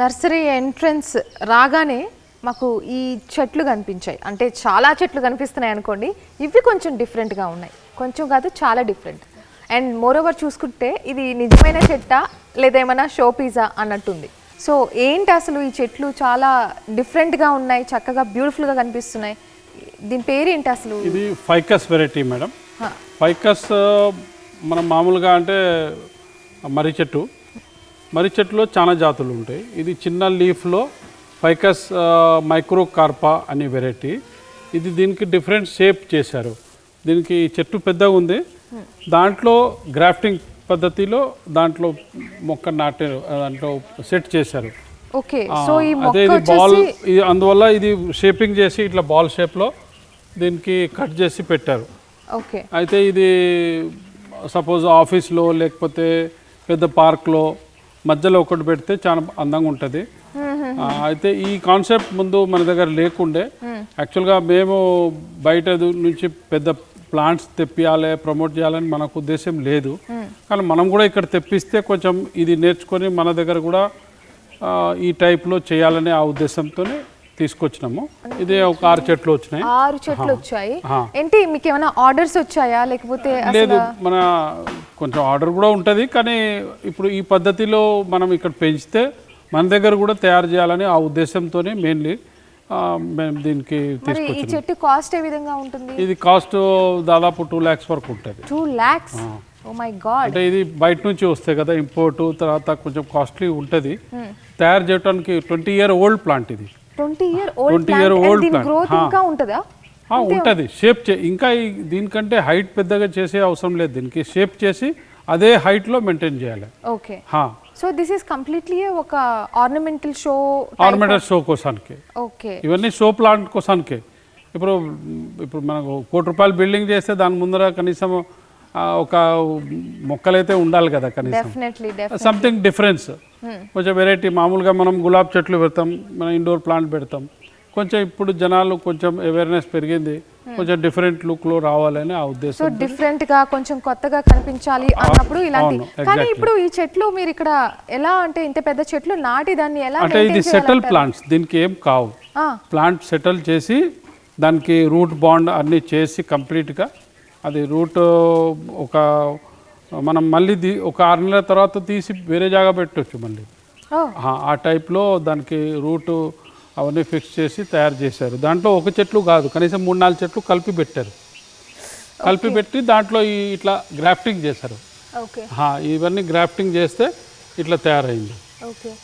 Nursery entrance రాగానే మాకు ఈ చెట్లు కనిపించాయి. అంటే చాలా చెట్లు కనిపిస్తున్నాయి అనుకోండి ఇవి కొంచెం డిఫరెంట్గా ఉన్నాయి. కొంచెం కాదు చాలా డిఫరెంట్. అండ్ మోరోవర్ చూసుకుంటే ఇది నిజమైన చెట్టా లేదా ఏమైనా షో పిజ్జా అన్నట్టుంది. సో ఏంటి అసలు ఈ చెట్లు చాలా డిఫరెంట్గా ఉన్నాయి చక్కగా బ్యూటిఫుల్గా కనిపిస్తున్నాయి? దీని పేరు ఏంటి అసలు? ఇది ఫైకస్ వెరైటీ మేడం. ఫైకస్ మనం మామూలుగా అంటే మర్రి చెట్టు. మర్రి చెట్టులో చాలా జాతులు ఉంటాయి. ఇది చిన్న లీఫ్లో ఫైకస్ మైక్రో కార్పా అనే వెరైటీ. ఇది దీనికి డిఫరెంట్ షేప్ చేశారు. దీనికి చెట్టు పెద్దగా ఉంది. దాంట్లో గ్రాఫ్టింగ్ పద్ధతిలో దాంట్లో మొక్క నాటే దాంట్లో సెట్ చేశారు. ఓకే సో ఈ అదే ఇది బాల్ ఇది అందువల్ల ఇది షేపింగ్ చేసి ఇట్లా బాల్ షేప్లో దీనికి కట్ చేసి పెట్టారు. ఓకే. అయితే ఇది సపోజ్ ఆఫీస్లో లేకపోతే పెద్ద పార్క్లో మధ్యలో ఒకటి పెడితే చాలా అందంగా ఉంటుంది. అయితే ఈ కాన్సెప్ట్ ముందు మన దగ్గర లేకుండే యాక్చువల్గా మేము బయట నుంచి పెద్ద ప్లాంట్స్ తెప్పియాలి ప్రమోట్ చేయాలని మనకు ఉద్దేశం లేదు. కానీ మనం కూడా ఇక్కడ తెప్పిస్తే కొంచెం ఇది నేర్చుకొని మన దగ్గర కూడా ఈ టైప్లో చేయాలనే ఆ ఉద్దేశంతోనే తీసుకొచ్చినాము. ఇది ఒక ఆరు చెట్లు వచ్చినాయి. ఆరు చెట్లు వచ్చాయి. ఏంటి మీకు ఏమైనా ఆర్డర్స్ వచ్చాయా? లేకపోతే లేదు మన కొంచెం ఆర్డర్ కూడా ఉంటుంది కానీ ఇప్పుడు ఈ పద్ధతిలో మనం ఇక్కడ పెంచితే మన దగ్గర కూడా తయారు చేయాలని ఆ ఉద్దేశంతోనే మెయిన్లీ మేము దీనికి ఈ చెట్టు కాస్ట్ ఏ విధంగా ఉంటుంది? ఇది కాస్ట్ దాదాపు టూ ల్యాక్స్ వరకు ఉంటుంది. టూ ల్యాక్స్ అంటే ఇది బయట నుంచి వస్తాయి కదా ఇంపోర్ట్ తర్వాత కొంచెం కాస్ట్లీ ఉంటుంది. తయారు చేయడానికి ట్వంటీ ఇయర్ ఓల్డ్ ప్లాంట్ ఇది. Twenty year old 20 year old దీని plant. గ్రోత్ ఆ. ఇంకా ఉంటుందా? ఉంటది. షేప్ చే ఇంకా దీనికంటే హైట్ పెద్దగా చేసే అవసరం లేదు దీనికి. షేప్ చేసి అదే హైట్లో మెయింటైన్ చేయాలి. ఓకే. హా. సో దిస్ ఈస్ కంప్లీట్లీ ఒక ఆర్నమెంటల్ షో ఆర్నమెంటల్ షో కోసానికి. ఓకే. ఇవన్నీ షో ప్లాంట్ కోసానికి. ఇప్పుడు ఇప్పుడు మనకు కోటి రూపాయలు బిల్డింగ్ చేస్తే దాని ముందర కనీసం ఒక మొక్కలైతే ఉండాలి కదా కనీసం. సంథింగ్ డిఫరెన్స్ కొంచెం వెరైటీ మామూలుగా మనం గులాబ్ చెట్లు పెడతాం మనం ఇండోర్ ప్లాంట్ పెడతాం. కొంచెం ఇప్పుడు జనాలు కొంచెం అవేర్నెస్ పెరిగింది. కొంచెం డిఫరెంట్ లుక్లో రావాలని ఆ సో ఉద్దేశం డిఫరెంట్గా కొంచెం కొత్తగా కనిపించాలి అన్నప్పుడు ఇలాంటి కానీ. ఇప్పుడు ఈ చెట్లు మీరు ఇక్కడ ఎలా అంటే ఇంత పెద్ద చెట్లు నాటి దాన్ని ఎలా అంటే ఇది సెటిల్? ప్లాంట్స్ దీనికి ఏం కావు. ప్లాంట్ సెటిల్ చేసి దానికి రూట్ బాండ్ అన్నీ చేసి కంప్లీట్గా అది రూట్ ఒక మనం మళ్ళీ ఒక ఆరు నెలల తర్వాత తీసి వేరే జాగా పెట్టవచ్చు మళ్ళీ. ఆ టైప్లో దానికి రూట్ అవన్నీ ఫిక్స్ చేసి తయారు చేశారు. దాంట్లో ఒక చెట్లు కాదు కనీసం మూడు నాలుగు చెట్లు కలిపి పెట్టారు. కలిపి పెట్టి దాంట్లో ఈ ఇట్లా గ్రాఫ్టింగ్ చేశారు. ఇవన్నీ గ్రాఫ్టింగ్ చేస్తే ఇట్లా తయారైంది. ఓకే.